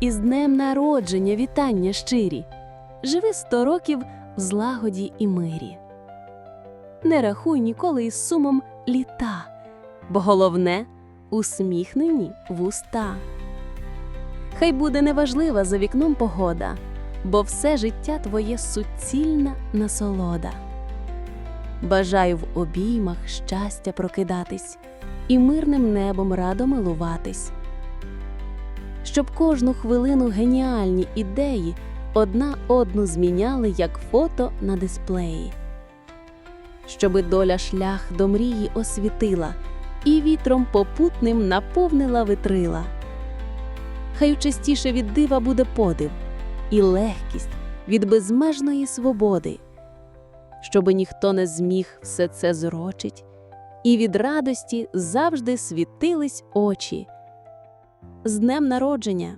Із днем народження вітання щирі. Живи сто років в злагоді і мирі. Не рахуй ніколи із сумом літа, бо головне усміхнені вуста. Хай буде неважлива за вікном погода, бо все життя твоє суцільна насолода. Бажаю в обіймах щастя прокидатись і мирним небом радо милуватись. Щоб кожну хвилину геніальні ідеї одна одну зміняли, як фото на дисплеї. Щоби доля шлях до мрії освітила і вітром попутним наповнила витрила. Хай частіше від дива буде подив і легкість від безмежної свободи, щоби ніхто не зміг все це зрочить, і від радості завжди світились очі. З днем народження!